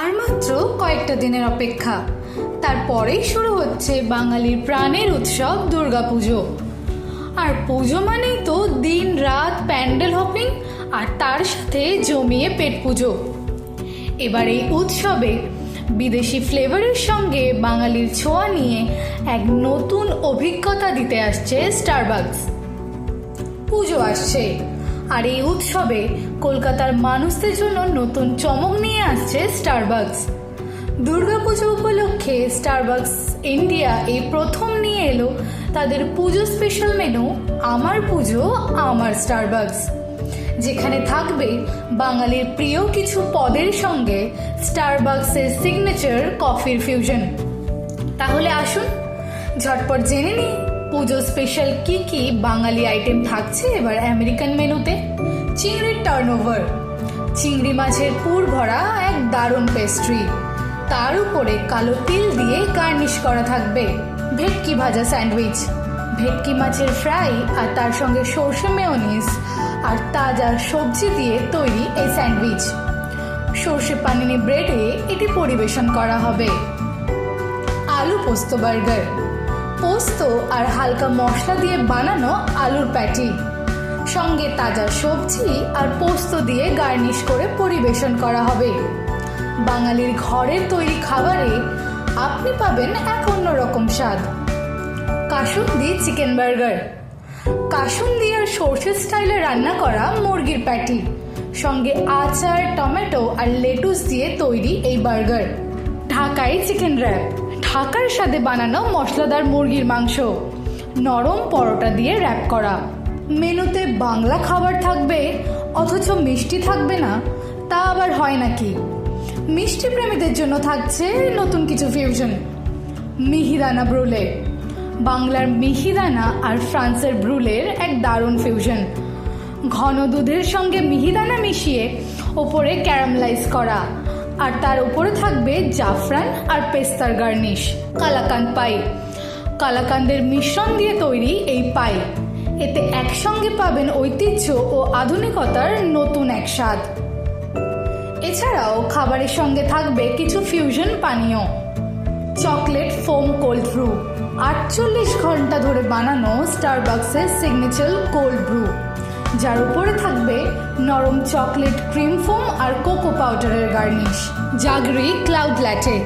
আর মাত্র কয়েকটা দিনের অপেক্ষা। তারপরেই শুরু হচ্ছে বাঙালির প্রাণের উৎসব দুর্গাপুজো। আর পুজো মানেই তো দিন, রাত, প্যান্ডেল হপিং আর তার সাথে জমিয়ে পেট পুজো। এবার এই উৎসবে বিদেশি ফ্লেভারের সঙ্গে বাঙালির ছোঁয়া নিয়ে এক নতুন অভিজ্ঞতা দিতে আসছে স্টারবাকস পুজো আসছে। আর এই উৎসবে কলকাতার মানুষদের জন্য নতুন চমক নিয়ে আসছে স্টারবাকস দুর্গাপুজো উপলক্ষে স্টারবাকস ইন্ডিয়া এই প্রথম নিয়ে এলো তাদের পুজো স্পেশাল মেনু আমার পুজো, আমার স্টারবাকস যেখানে থাকবে বাঙালির প্রিয় কিছু পদের সঙ্গে স্টারবাকসের সিগনেচার কফির ফিউশন তাহলে আসুন, ঝটপট জেনে নিই পুজো স্পেশাল কি কি বাঙালি আইটেম থাকছে এবার আমেরিকান মেনুতে চিংড়ির টার্নওভার চিংড়ি মাছের পুর ভরা এক দারুণ পেস্ট্রি তার উপরে কালো তিল দিয়ে গার্নিশ করা থাকবে। ভেটকি ভাজা স্যান্ডউইচ। ভেটকি মাছের ফ্রাই আর তার সঙ্গে সর্ষে মেয়নিস আর তাজা সবজি দিয়ে তৈরি এই স্যান্ডউইচ। সর্ষে পানিনি ব্রেডে এটি পরিবেশন করা হবে। আলু পোস্ত বার্গার। পোস্ত আর হালকা মশলা দিয়ে বানানো আলুর প্যাটি। সঙ্গে তাজা সবজি আর পোস্ত দিয়ে গার্নিশ করে পরিবেশন করা হবে। বাঙালির ঘরের তৈরি খাবারে আপনি পাবেন এক অন্যরকম স্বাদ। Kasundi chicken burger. কাসুন্দি আর সর্ষে স্টাইলে রান্না করা মুরগির প্যাটি। সঙ্গে আচার, টমেটো আর লেটুস দিয়ে তৈরি এই বার্গার। ঢাকাই চিকেন র্যাপ ঢাকার স্বাদে বানানো মশলাদার মুরগির মাংস। নরম পরোটা দিয়ে র্যাপ করা। মেনুতে বাংলা খাবার থাকবে, অথচ মিষ্টি থাকবে না, তা আবার হয় নাকি? মিষ্টি প্রেমীদের জন্য থাকছে নতুন কিছু ফিউশন মিহিদানা ব্রুলে। বাংলার মিহিদানা আর ফ্রান্সের ব্রুলের এক দারুণ ফিউশন ঘন দুধের সঙ্গে মিহিদানা মিশিয়ে ওপরে ক্যারামলাইজ করা। আর তার উপরে থাকবে জাফরান আর পেস্তার গার্নিশ, কালাকান্দ পাই। কালাকান্দের মিশ্রণ দিয়ে তৈরি এই পাই। এতে একসঙ্গে পাবেন ঐতিহ্য ও আধুনিকতার নতুন এক স্বাদ। এছাড়াও খাবারের সঙ্গে থাকবে কিছু ফিউশন পানীয়। চকলেট ফোম কোল্ড ব্রু, আটচল্লিশ ঘণ্টা ধরে বানানো স্টারবাক্সের সিগনেচার কোল্ড ব্রু যার উপরে থাকবে নরম চকলেট ক্রিম ফোম আর কোকো পাউডারের garnish. Jaggery cloud latte.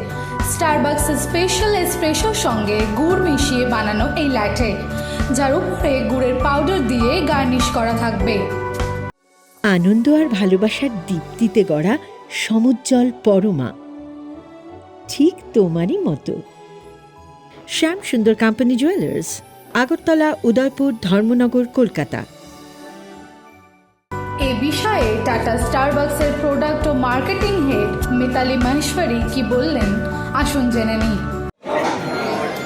স্টারবাক্সের special এসপ্রেশোর সঙ্গে গুড় মিশিয়ে বানানো এই ল্যাটে, যার উপরে গুড়ের পাউডার দিয়ে গার্নিশ করা থাকবে। আনন্দ আর ভালোবাসার দীপ্তিতে গড়া সমুজ্জ্বল পরমা। ঠিক তোমারই মতো। Shyam Sundar company jewellers Agartala, Udaipur, Dharmanagar, Kolkata. Tata স্টারবাক্সের product ও মার্কেটিং হেড মিতালি মাহেশ্বরী কি বললেন আসুন জেনে নিই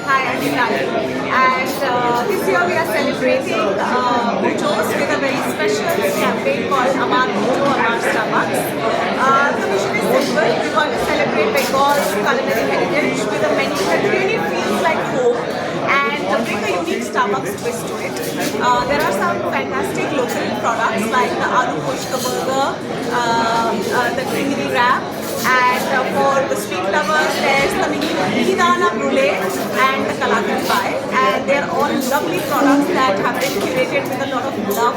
Hi, I'm Shani. And uh, this year we are celebrating uh, Pujos with a very special campaign called Amar Pujo Amar Starbucks. Uh, the mission is simple. We want to celebrate Bengal's culinary heritage with a menu that really feels like home and uh, bring a unique Starbucks twist to it. Uh, there are some fantastic local products like the Aloo Pushka Burger, uh, uh, the creamy wrap, and uh, for the sweet lovers, there's the mini Hidana Brulee and the Kalakan Pie. And they're all lovely products that have been curated with a lot of love,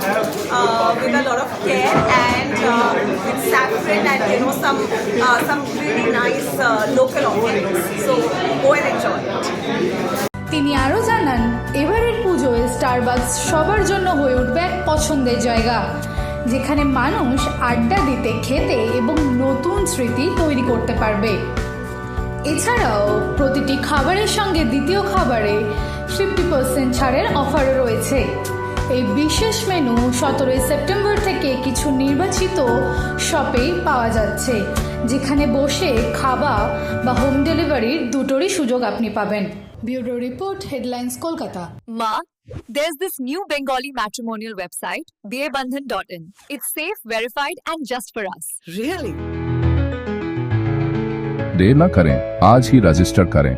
uh, with a lot of care, and uh, with saffron and you know some uh, some really nice uh, local offerings. So go and enjoy it. তিনি আরও জানান, এবারের পুজোয় Starbucks সবার জন্য হয়ে উঠবে এক পছন্দের জায়গা, যেখানে মানুষ আড্ডা দিতে, খেতে এবং নতুন স্মৃতি তৈরি করতে পারবে। এছাড়াও প্রতিটি খাবারের সঙ্গে দ্বিতীয় খাবারে ফিফটি পার্সেন্ট ছাড়ের অফারও রয়েছে। এই বিশেষ মেনু সতেরোই সেপ্টেম্বর থেকে কিছু নির্বাচিত শপেই পাওয়া যাচ্ছে, যেখানে বসে, খাওয়া বা হোম ডেলিভারির দুটোরই সুযোগ আপনি পাবেন। ब्यूरो रिपोर्ट हेडलाइंस कोलकाता माँ There's this new Bengali matrimonial website, BABandhan.in. It's safe, verified, and just for us. Really? देर ना करें आज ही रजिस्टर करें